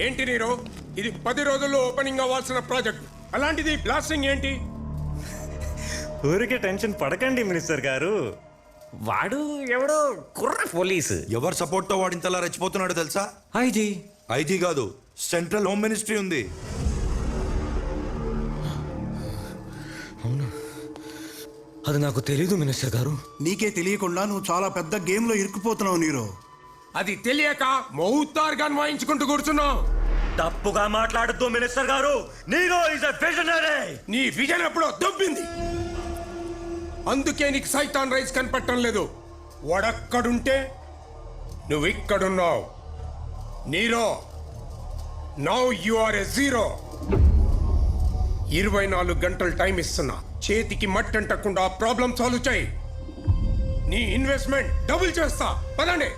ఏంటి నీరు? ఇది పది రోజుల్లో ఓపెనింగ్ అవ్వాల్సిన ప్రాజెక్ట్ అలాంటిది బ్లాస్టింగ్ ఏంటి? ఊరికే టెన్షన్ పడకండి మినిస్టర్ గారు. వాడు ఎవడో కుర్ర పోలీసు. ఎవరు సపోర్ట్తో వాడు ఇంతలా రెచ్చిపోతున్నాడో తెలుసా? ఐజీ. ఐటీ కాదు సెంట్రల్ హోమ్ మినిస్ట్రీ ఉంది. అది నాకు తెలీదు మినిస్టర్ గారు. నీకే తెలియకుండా నువ్వు చాలా పెద్ద గేమ్లో ఇరుక్కుపోతున్నావు నీరు. అది తెలియక మౌతార్గాన్ వాయించుకుంటూ కూర్చున్నావు తప్పుగా మాట్లాడుతూ మినిస్టర్ గారు. నీరో ఇస్ విజనరీ నీ విజన్ ఎప్పుడో దొబ్బింది. అందుకే నీకు సైతాన్ రైస్ కనపడటం లేదు. వాడక్కడుంటే నువ్వు ఇక్కడున్నావు Nero now you are a zero ఇరవై నాలుగు గంటలు టైం ఇస్తున్నా. చేతికి మట్టి అంటకుండా ప్రాబ్లం సాల్వ్ చేయి. నీ ఇన్వెస్ట్మెంట్ డబుల్ చేస్తా. పదండి.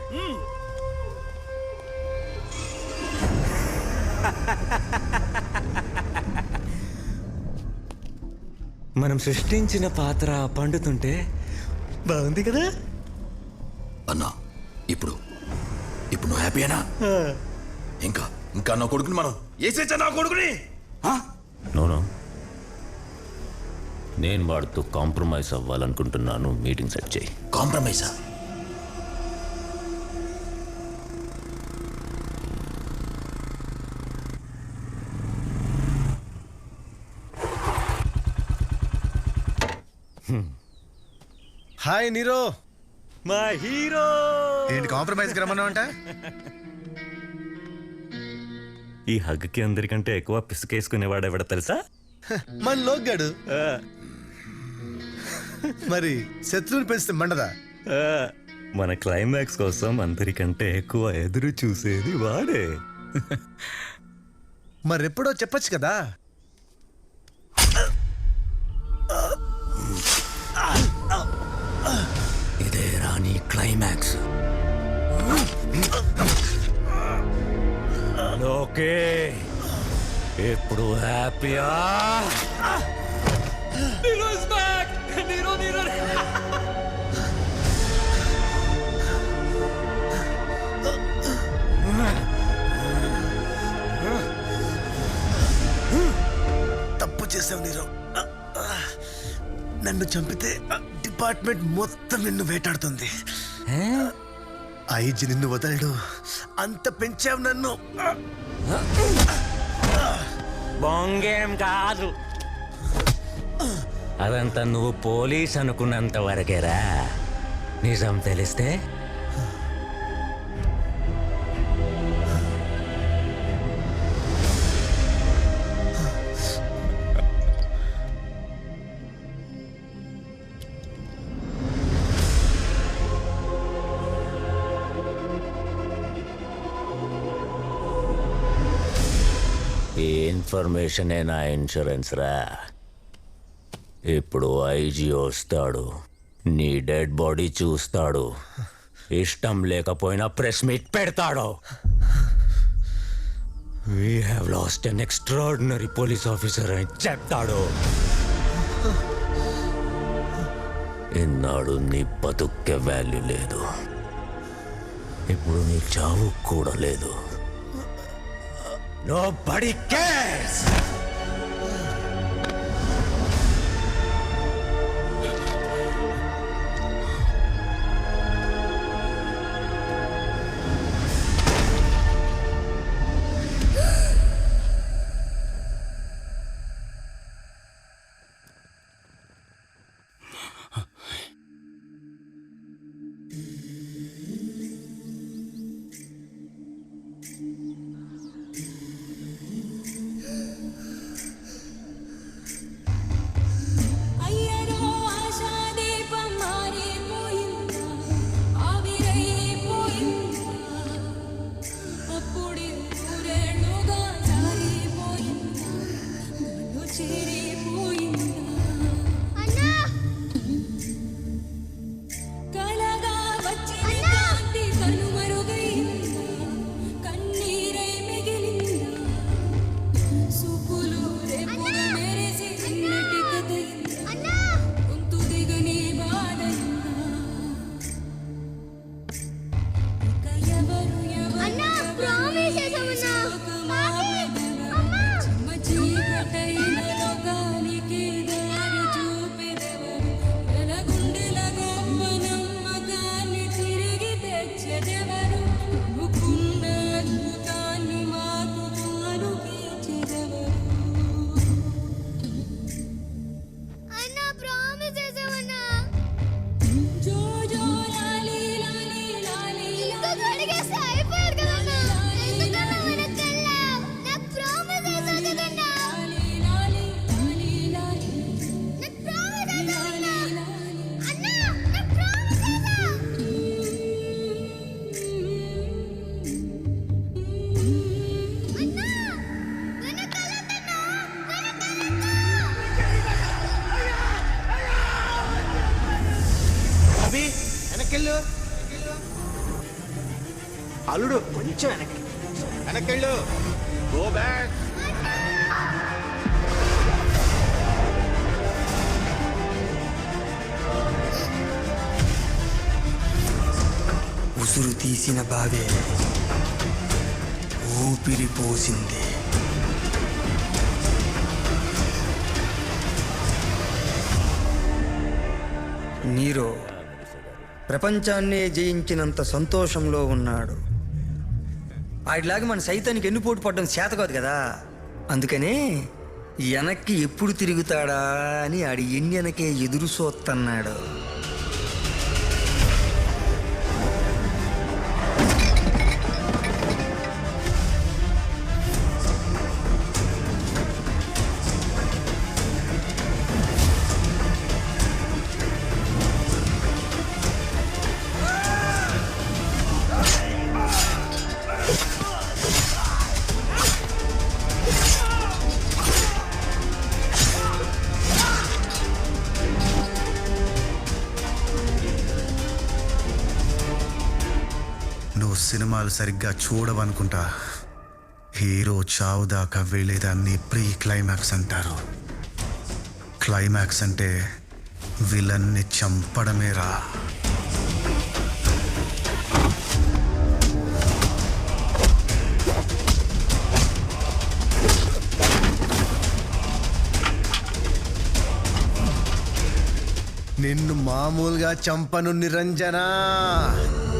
మనం సృష్టించిన పాత్ర పండుతుంటే బాగుంది కదా? అన్నా ఇప్పుడు ఇప్పుడు నువ్వు హ్యాపీయేనా ఇంకా ఇంకా నా కొడుకుని మనం వేసేచ్చా నా కొడుకుని? నోను నేను వాడితో కాంప్రమైజ్ అవ్వాలనుకుంటున్నాను. మీటింగ్ సెట్ చేయి. కాంప్రమైజా? Hi Nero. మా హీరో ఏంటి కాంప్రమైజ్ రమ్మన్నావు అంట ఈ హగ్కి అందరికంటే ఎక్కువ పిసుకేసుకునేవాడు ఎవడ తెలుసా? మన లోగ్గాడు. మరి శత్రువుని పెంచితే మండదా? మన క్లైమాక్స్ కోసం అందరికంటే ఎక్కువ ఎదురు చూసేది వాడే. మరెప్పుడో చెప్పొచ్చు కదా. క్లైమాక్స్ ఓకే ఇప్పుడు హ్యాపీయా తప్పు చేసావు నీరో నన్ను చంపితే డిపార్ట్మెంట్ మొత్తం నిన్ను వేటాడుతుంది. ఐజీ నిన్ను వదలడు. అంత పెంచావు నన్ను. బొంగేం కాదు. అదంతా నువ్వు పోలీస్ అనుకున్నంత వరకేరా. నిజం తెలిస్తే ఇన్ఫర్మేషనే నా ఇన్సూరెన్స్ రా. ఇప్పుడు ఐజీ వస్తాడు. నీ డెడ్ బాడీ చూస్తాడు. ఇష్టం లేకపోయినా ప్రెస్ మీట్ పెడతాడు. We have lost an extraordinary police officer అని చెప్తాడు. ఇన్నాడు నీ బతుక్కే వాల్యూ లేదు. ఇప్పుడు నీ చావు కూడా లేదు. Nobody cares! అల్లుడు కొంచెం వెనక్కి. వెనకెళ్ళు గో బ్యాక్ ఉసురు తీసిన బావే ఊపిరి పోసింది. నీరో ప్రపంచాన్నే జయించినంత సంతోషంలో ఉన్నాడు. ఆడిలాగా మన సైతానికి ఎన్నుపోటు పడడం చేత కాదు కదా. అందుకనే వెనక్కి ఎప్పుడు తిరుగుతాడా అని ఆడి ఎన్నెనకే ఎదురు సోత్తన్నాడు. నువ్వు సరిగ్గా చూడవనుకుంటా. హీరో చావు దాకా వెళ్ళేదాన్ని ప్రీ క్లైమాక్స్ అంటారు. క్లైమాక్స్ అంటే విలన్ని చంపడమేరా. నిన్ను మామూలుగా చంపను నిరంజనా.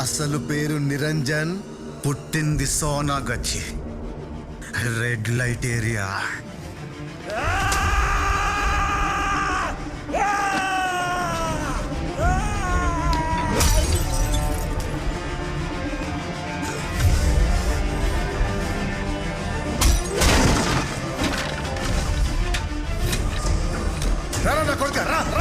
అసలు పేరు నిరంజన్ పుట్టింది సోనాగచ్చి రెడ్ లైట్ ఏరియా. రా రా,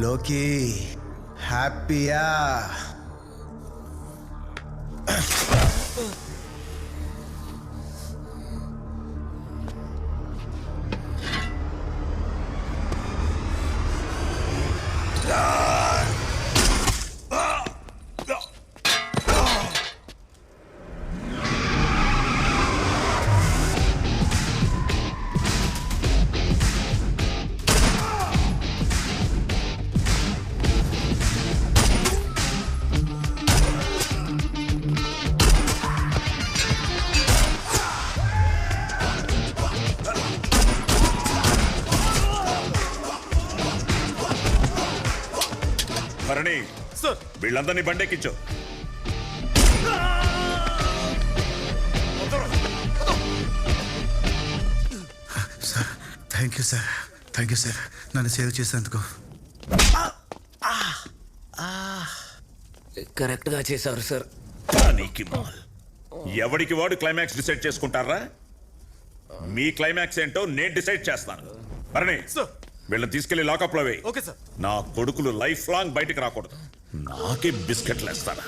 లోకి. హ్యాపీయా. వీళ్ళందరినీ బండెక్కించు. Sir thank you sir thank you sir నన్ను సేవ్ చేసేందుకు కరెక్ట్గా చేశారు సార్. నీకి మాల్ ఎవడికి వాడు క్లైమాక్స్ డిసైడ్ చేసుకుంటారా? మీ క్లైమాక్స్ ఏంటో నేను డిసైడ్ చేస్తాను. భరణి వీళ్ళని తీసుకెళ్ళి లాకప్లో వేయి. Okay sir. నా కొడుకులు లైఫ్ లాంగ్ బయటికి రాకూడదు. నాకే బిస్కెట్లు వేస్తారా?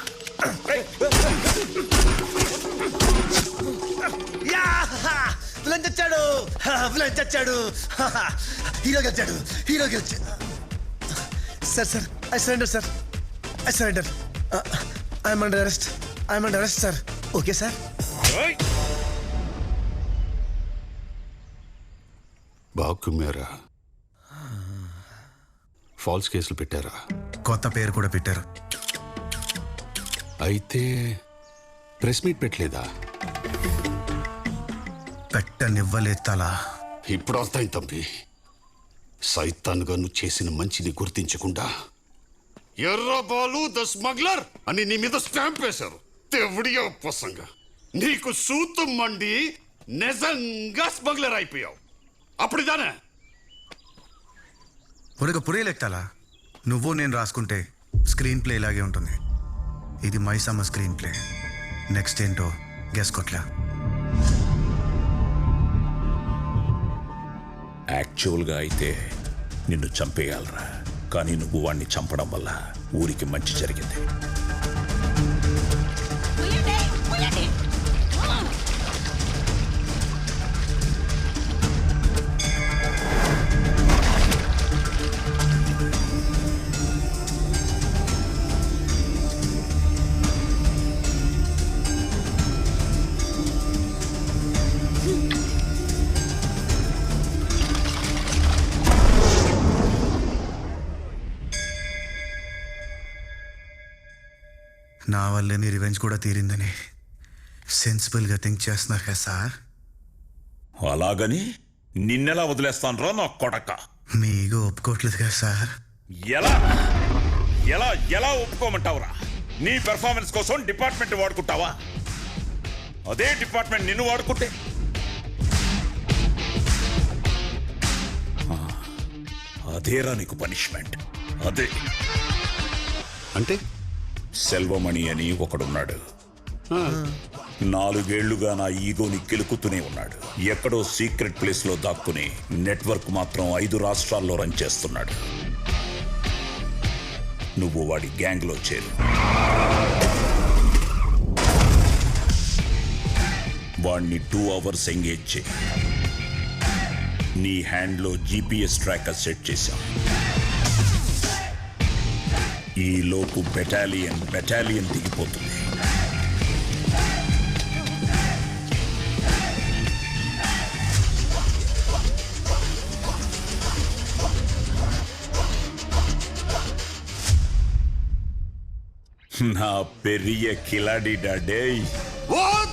విలన్ చచ్చాడు విలన్ చచ్చాడు హీరో గెలిచాడు! హీరో గెలిచాడు sir sir I surrender sir. I surrender. I'm under arrest. I'm under arrest sir. Okay sir. బాగా కుమ్మారా ఫాల్స్ కేసులు పెట్టారా? కొత్త పేరు కూడా పెట్టారు. అయితే ప్రెస్ మీట్ పెట్టలేదా? పెట్టనివ్వలేదు తలా. ఇప్పుడు అర్థమైంది తంబి సైతాన్గా నువ్వు చేసిన మంచిని గుర్తించకుండా ఎర్రబాలు ద స్మగ్లర్ అని నీ మీద స్టాంప్ వేశారు. తెవడియో పసంగా నీకు సూతు మండి నిజంగా స్మగ్లర్ అయిపోయావు. అప్పుడు ఇదానే? ఉడక పురియలెక్తాలా నువ్వు నేను రాసుకుంటే స్క్రీన్ ప్లే ఇలాగే ఉంటుంది. ఇది మైసమ్మ స్క్రీన్ ప్లే. నెక్స్ట్ ఏంటో గెస్ కొట్లా. యాక్చువల్గా అయితే నిన్ను చంపేయాలరా. కానీ నువ్వు వాణ్ణి చంపడం వల్ల ఊరికి మంచి జరిగింది. వల్లే నీ రివెంజ్ కూడా తీరిందని సెన్సిబుల్గా థింక్ చేస్తున్నారు కదా సార్ అలాగని నిన్నెలా వదిలేస్తాను రా నా కొడక? మీ ఈగో ఒప్పుకోవట్లేదు కదా సార్ ఎలా? ఎలా ఎలా ఒప్పుకోమంటావురా? నీ పెర్ఫార్మెన్స్ కోసం డిపార్ట్మెంట్ వాడుకుంటావా? అదే డిపార్ట్మెంట్ నిన్ను వాడుకుంటే? అదేరా నీకు పనిష్మెంట్ అదే. అంటే? సెల్వమణి అని ఒకడున్నాడు. నాలుగేళ్ళుగా నా ఈగోని కెలుకుతూనే ఉన్నాడు. ఎక్కడో సీక్రెట్ ప్లేస్లో దాక్కుని నెట్వర్క్ మాత్రం ఐదు రాష్ట్రాల్లో రన్ చేస్తున్నాడు. నువ్వు వాడి గ్యాంగ్లో చేరు. వాడిని టూ అవర్స్ ఎంగేజ్ చేయి. నీ హ్యాండ్లో జీపీఎస్ ట్రాకర్ సెట్ చేశాం. ఈ లోపు బెటాలియన్ బెటాలియన్ దిగిపోతుంది నా పెరియ కిలాడి డాడే What?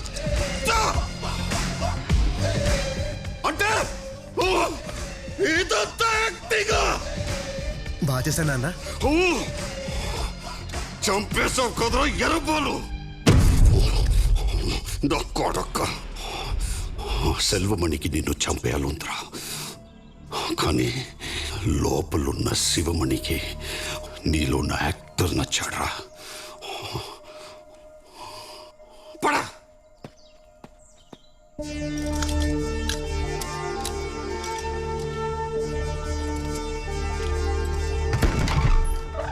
అంటే ఓ, ఇదంతా యాక్టింగా బాగా చేశాను! చంపేశావు కదరా ఎర్రబాలు నా కొడక్క సెల్వమణికి నిన్ను చంపేయాలంతరా కానీ లోపలున్న శివమణికి నీలో నా యాక్టర్ నచ్చాడరా. పడా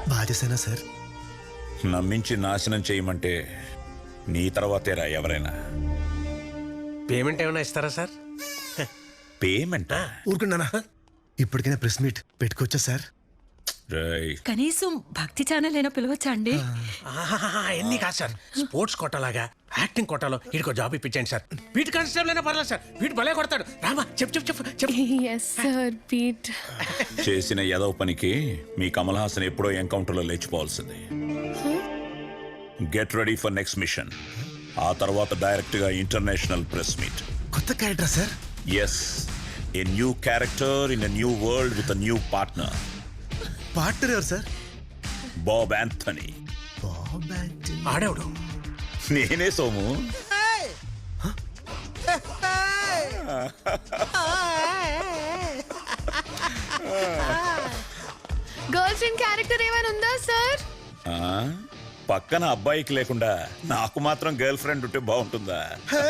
బాగా సార్? నమ్మించి నాశనం చేయమంటే నీ తర్వాతేరా ఎవరైనా. పేమెంట్ ఏమైనా ఇస్తారా సార్? పేమెంటా? ఊరుకున్నానా? ఇప్పటికైనా ప్రెస్ మీట్ పెట్టుకోవచ్చా సార్? రేయ్. కనీసం భక్తి ఛానల్ అయినా పిలవచ్చా అండి? ఎన్ని కాదు సార్. స్పోర్ట్స్ కోటలాగా యాక్టింగ్ కోటాలో వీడికి జాబ్ ఇప్పించండి సార్. వీటి కానిస్టేబుల్ అయినా పర్లేదు సార్. వీడు భలే కొడతాడు. రామా చెప్పు చెప్పు చెప్పు చెప్పు. బీట్. చేసిన ఏదో పనికి మీ కమల్ హాసన్ ఎప్పుడో ఎన్కౌంటర్లో లేచిపోవాల్సింది. Get ready for next mission. ఆ తర్వాత డైరెక్ట్గా ఇంటర్నేషనల్ ప్రెస్ మీట్. కొత్త క్యారెక్టరా sir? Yes a new character in a new world with a new partner partner ఎవరు సార్? బాబ్ యాంథనీ ఆడేవుడు? నేనే సోము. గర్ల్ ఫ్రెండ్ క్యారెక్టర్ ఏమైనా ఉందా సార్? పక్కన అబ్బాయికి లేకుండా నాకు మాత్రం గర్ల్ ఫ్రెండ్ ఉంటే బాగుంటుందా? హే